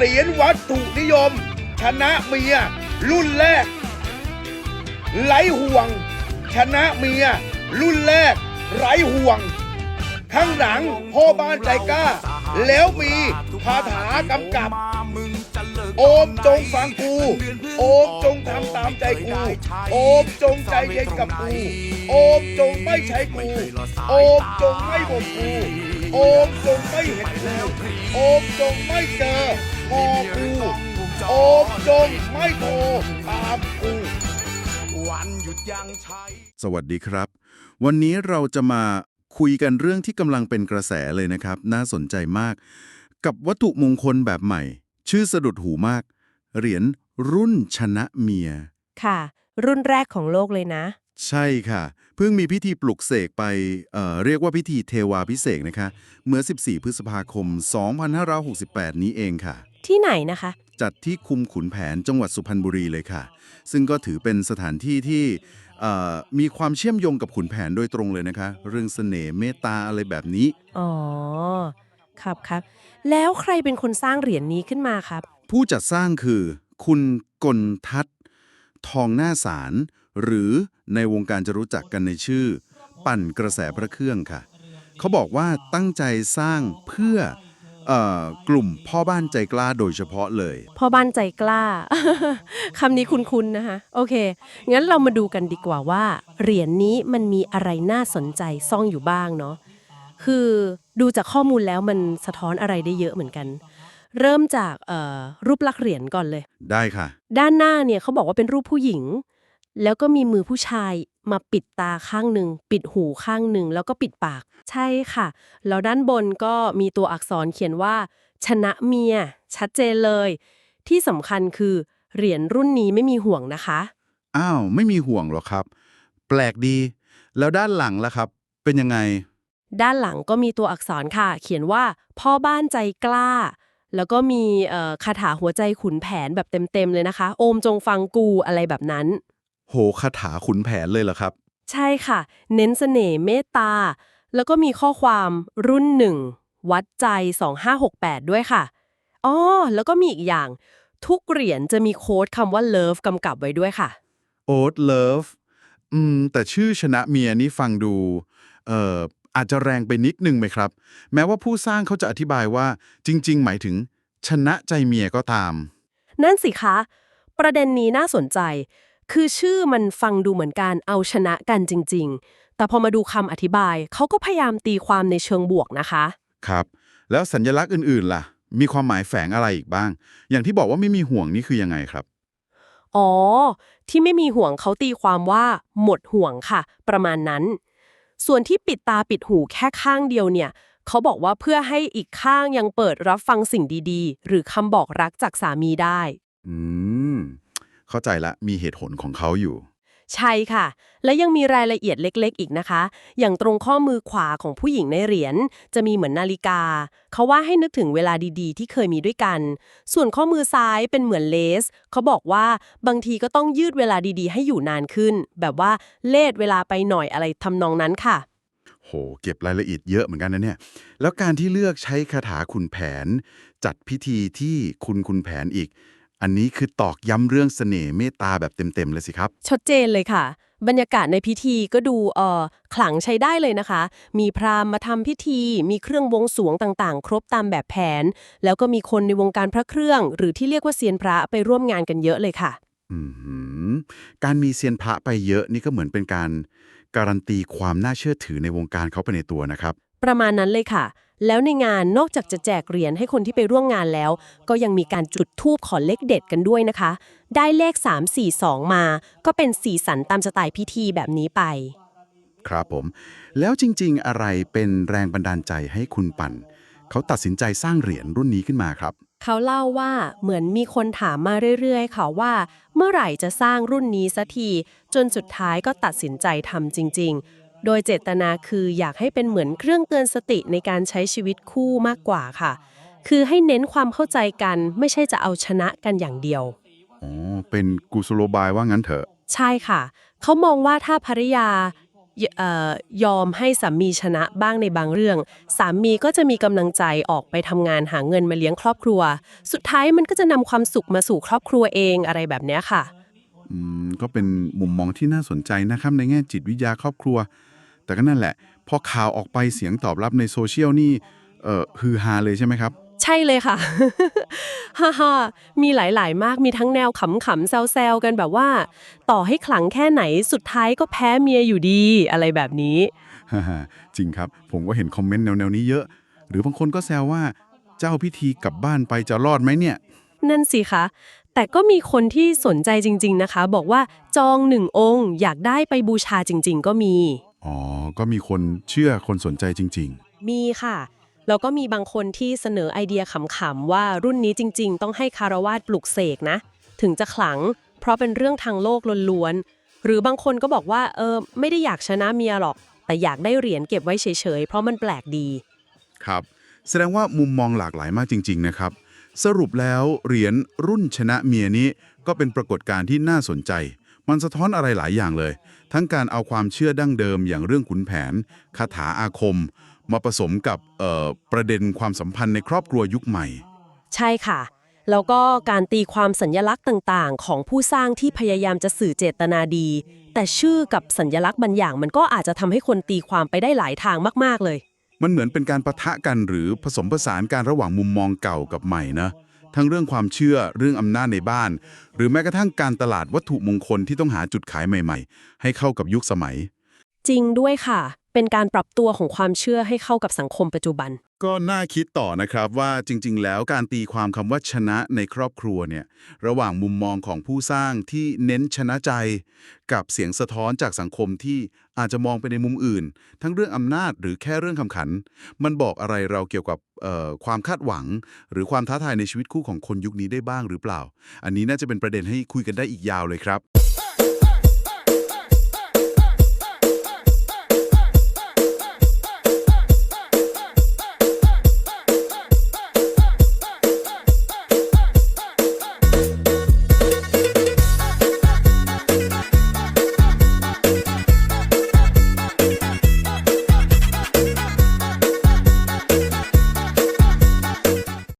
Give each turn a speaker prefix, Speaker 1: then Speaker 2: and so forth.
Speaker 1: เหรียญวัตถุนิยม ชนะเมีย รุ่นแรกไร้ห่วง ชนะเมีย รุ่นแรก ไร้ห่วง ข้างหลังพ่อบ้านใจกล้า แล้วมีคาถากำกับ โอมจงฟังกู โอมจงทำตามใจกู โอมจงใจเย็นกับกู โอมจงไม่ใช้กู โอมจงไม่บ่นกู โอมจงไม่เห็นกู โอมจงไม่เจอ พอกูโอมจงไม่โทรตามกู
Speaker 2: วันหยุดยังใช้
Speaker 3: สวัสดีครับ วันนี้เราจะมาคุยกันเรื่องที่กำลังเป็นกระแสเลยนะครับ น่าสนใจมาก กับวัตถุมงคลแบบใหม่ ชื่อสะดุดหูมาก เหรียญรุ่นชนะเมีย
Speaker 4: ค่ะ รุ่นแรกของโลกเลยนะ
Speaker 3: ใช่ค่ะ เพิ่งมีพิธีปลุกเสกไปเอ่อเรียกว่าพิธีเทวาพิเศษกนะคะ เมื่อ 14 พฤษภาคม 2568 นี้เองค่ะ
Speaker 4: ที่ไหนนะคะ
Speaker 3: จัดที่คุมขุนแผนจังหวัดสุพรรณบุรีเลยค่ะ ซึ่งก็ถือเป็นสถานที่ที่เอ่อมีความเชื่อมโยงกับขุนแผนโดยตรงเลยนะคะ เรื่องเสน่ห์เมตตาอะไรแบบนี้
Speaker 4: อ๋อ ครับครับ แล้วใครเป็นคนสร้างเหรียญนี้ขึ้นมาครับ
Speaker 3: ผู้จัดสร้างคือ คุณกลทัศน์ทองหน้าสาร หรือในวงการจะรู้จักกันในชื่อ ปั่นกระแสพระเครื่องค่ะ เขาบอกว่าตั้งใจสร้างเพื่อเอ่อ กลุ่มพ่อบ้านใจกล้าโดยเฉพาะเลย
Speaker 4: พ่อบ้านใจกล้า คำนี้คุ้นๆนะคะ โอเค งั้นเรามาดูกันดีกว่าว่า เหรียญนี้มันมีอะไรน่าสนใจซ่องอยู่บ้างเนาะ คือดูจากข้อมูลแล้วมันสะท้อนอะไรได้เยอะเหมือนกัน เริ่มจากเอ่อรูปลักษณ์เหรียญก่อนเลย
Speaker 3: ได้ค่ะ
Speaker 4: ด้านหน้าเนี่ยเขาบอกว่าเป็นรูปผู้หญิง แล้วก็มีมือผู้ชาย มาปิดตาข้างหนึ่ง ปิดหูข้างหนึ่ง แล้วก็ปิดปาก ใช่ค่ะ แล้วด้านบนก็มีตัวอักษรเขียนว่า ชนะเมีย ชัดเจนเลย ที่สำคัญคือ เหรียญรุ่นนี้ไม่มีห่วงนะคะ
Speaker 3: อ้าว ไม่มีห่วงหรอครับ แปลกดี แล้วด้านหลังล่ะครับ เป็นยังไง
Speaker 4: ด้านหลังก็มีตัวอักษรค่ะ เขียนว่า พ่อบ้านใจกล้าแล้วก็มีเอ่อคาถาหัวใจขุนแผนแบบเต็มๆเลยนะคะ โอมจงฟังกูอะไรแบบนั้น
Speaker 3: โหคาถาขุนแผนเลยเหรอครับ
Speaker 4: ใช่ค่ะ เน้นเสน่ห์เมตตา แล้วก็มีข้อความรุ่นหนึ่ง วัดใจ 2568 ด้วยค่ะ อ๋อ แล้วก็มีอีกอย่าง ทุกเหรียญจะมีโค้ดคำว่า love กำกับไว้ด้วยค่ะ
Speaker 3: โอ๊ตเลิฟอืม แต่ชื่อชนะเมียนี่ฟังดู เอ่อ อาจจะแรงไปนิดนึงไหมครับ แม้ว่าผู้สร้างเขาจะอธิบายว่า จริง ๆ หมายถึง ชนะใจเมียก็ตาม
Speaker 4: นั่นสิคะ ประเด็นนี้น่าสนใจ คือชื่อมันฟังดูเหมือนการเอาชนะกันจริง ๆ แต่พอมาดูคำอธิบายเขาก็พยายามตีความในเชิงบวกนะคะ
Speaker 3: ครับ แล้วสัญลักษณ์อื่นๆล่ะ มีความหมายแฝงอะไรอีกบ้าง อย่างที่บอกว่าไม่มีห่วงนี่คือยังไงครับ
Speaker 4: อ๋อ ที่ไม่มีห่วงเขาตีความว่า หมดห่วงค่ะ ประมาณนั้น ส่วนที่ปิดตาปิดหูแค่ข้างเดียวเนี่ยเขาบอกว่าเพื่อให้อีกข้างยังเปิดรับฟังสิ่งดีๆ หรือคำบอกรักจากสามีได้
Speaker 3: อืม เข้าใจละมีเหตุผลของเขาอยู่
Speaker 4: ใช่ค่ะ และยังมีรายละเอียดเล็กๆ อีกนะคะ อย่างตรงข้อมือขวาของผู้หญิงในเหรียญจะมีเหมือนนาฬิกา เขาว่าให้นึกถึงเวลาดีๆ ที่เคยมีด้วยกัน ส่วนข้อมือซ้ายเป็นเหมือนเลส เขาบอกว่าบางทีก็ต้องยืดเวลาดีๆ ให้อยู่นานขึ้น แบบว่าเลดเวลาไปหน่อยอะไรทำนองนั้นค่ะ
Speaker 3: โห เก็บรายละเอียดเยอะเหมือนกันนะเนี่ย แล้วการที่เลือกใช้คาถาคุณแผน จัดพิธีที่คุณคุณแผนอีก อันนี้คือตอกย้ำเรื่องเสน่ห์เมตตาแบบเต็มๆเลยสิครับ
Speaker 4: ชัดเจนเลยค่ะ บรรยากาศในพิธีก็ดูเอ่อขลังใช้ได้เลยนะคะ มีพราหมณ์มาทำพิธี มีเครื่องบวงสรวงต่างๆ ครบตามแบบแผน แล้วก็มีคนในวงการพระเครื่อง หรือที่เรียกว่าเซียนพระไปร่วมงานกันเยอะเลยค่ะ
Speaker 3: อืมการมีเซียนพระไปเยอะนี่ก็เหมือนเป็นการ การันตีความน่าเชื่อถือในวงการเขาไปในตัวนะครับ
Speaker 4: ประมาณนั้นเลยค่ะ แล้วในงานนอกจากจะแจกเหรียญให้คนที่ไปร่วมงานแล้ว ก็ยังมีการจุดธูปขอเลขเด็ดกันด้วยนะคะ ได้เลข 342 มา ก็เป็นสีสันตามสไตล์พิธีแบบนี้ไป
Speaker 3: ครับผม แล้วจริงๆ อะไรเป็นแรงบันดาลใจให้คุณปั่น เขาตัดสินใจสร้างเหรียญรุ่นนี้ขึ้นมาครับ
Speaker 4: เขาเล่าว่าเหมือนมีคนถามมาเรื่อยๆ ค่ะว่า เมื่อไหร่จะสร้างรุ่นนี้สักที จนสุดท้ายก็ตัดสินใจทำจริง ๆ โดยเจตนาคืออยากให้เป็นเหมือนเครื่องเตือนสติในการใช้ชีวิตคู่มากกว่าค่ะ คือให้เน้นความเข้าใจกันไม่ใช่จะเอาชนะกันอย่างเดียว
Speaker 3: อ๋อ เป็นกุศโลบายว่างั้นเถอะ
Speaker 4: ใช่ค่ะ เขามองว่าถ้าภริยายเอ่อยอมให้สามีชนะบ้างในบางเรื่อง สามีก็จะมีกำลังใจออกไปทำงานหาเงินมาเลี้ยงครอบครัว สุดท้ายมันก็จะนำความสุขมาสู่ครอบครัวเองอะไรแบบเนี้ยค่ะ
Speaker 3: อืม ก็เป็นมุมมองที่น่าสนใจนะครับในแง่จิตวิทยาครอบครัว แต่ก็นั่นแหละ พอข่าวออกไปเสียงตอบรับในโซเชียลนี่เอ่อฮือฮาเลยใช่ไหมครับ
Speaker 4: ใช่เลยค่ะ ฮ่าฮ่ามีหลาย ๆ มาก มีทั้งแนวขำๆแซวๆกันแบบว่า ต่อให้ขลังแค่ไหนสุดท้ายก็แพ้เมียอยู่ดีอะไรแบบนี้
Speaker 3: ฮ่าๆจริงครับ ผมก็เห็นคอมเมนต์แนว ๆ นี้เยอะ หรือบางคนก็แซวว่าเจ้าพิธีกลับบ้านไปจะรอดไหมเนี่ย
Speaker 4: นั่นสิคะแต่ก็มีคนที่สนใจจริง ๆ นะคะ บอกว่าจองหนึ่งองค์ อยากได้ไปบูชาจริง ๆ ก็มี
Speaker 3: อ๋อ ก็มีคนเชื่อคนสนใจจริง
Speaker 4: มีค่ะ แล้วก็มีบางคนที่เสนอไอเดียขำๆว่ารุ่นนี้จริง ๆ ต้องให้คารวาสปลุกเสกนะ ถึงจะขลัง เพราะเป็นเรื่องทางโลกล้วนๆหรือบางคนก็บอกว่าเออไม่ได้อยากชนะเมียหรอก แต่อยากได้เหรียญเก็บไว้เฉยๆ เพราะมันแปลกดี
Speaker 3: ๆ ครับ แสดงว่ามุมมองหลากหลายมากจริง ๆ นะครับ สรุปแล้วเหรียญรุ่นชนะเมียนี้ก็เป็นปรากฏการณ์ที่น่าสนใจ มันสะท้อนอะไรหลายอย่างเลย ทั้งการเอาความเชื่อดั้งเดิมอย่างเรื่องขุนแผน คาถาอาคม มาผสมกับเอ่อประเด็นความสัมพันธ์ในครอบครัวยุคใหม่
Speaker 4: ใช่ค่ะ แล้วก็การตีความสัญญลักษณ์ต่างๆ ของผู้สร้างที่พยายามจะสื่อเจตนาดี แต่ชื่อกับสัญญลักษณ์บางอย่าง มันก็อาจจะทำให้คนตีความไปได้หลายทางมากๆเลย
Speaker 3: มันเหมือนเป็นการประทะกันหรือผสมผสานการระหว่างมุมมองเก่ากับใหม่นะ ทั้งเรื่องความเชื่อเรื่องอำนาจในบ้าน หรือแม้กระทั่งการตลาดวัตถุมงคลที่ต้องหาจุดขายใหม่ ๆ ให้เข้ากับยุคสมัย
Speaker 4: จริงด้วยค่ะ เป็นการปรับตัวของความเชื่อให้เข้ากับสังคมปัจจุบัน
Speaker 3: ก็น่าคิดต่อนะครับว่าจริง ๆ แล้วการตีความคำว่าชนะในครอบครัวเนี่ยระหว่างมุมมองของผู้สร้างที่เน้นชนะใจ กับเสียงสะท้อนจากสังคมที่อาจจะมองไปในมุมอื่น ทั้งเรื่องอำนาจหรือแค่เรื่องคำขัน มันบอกอะไรเราเกี่ยวกับเอ่อความคาดหวัง หรือความท้าทายในชีวิตคู่ของคนยุคนี้ได้บ้างหรือเปล่า อันนี้น่าจะเป็นประเด็นให้คุยกันได้อีกยาวเลยครับ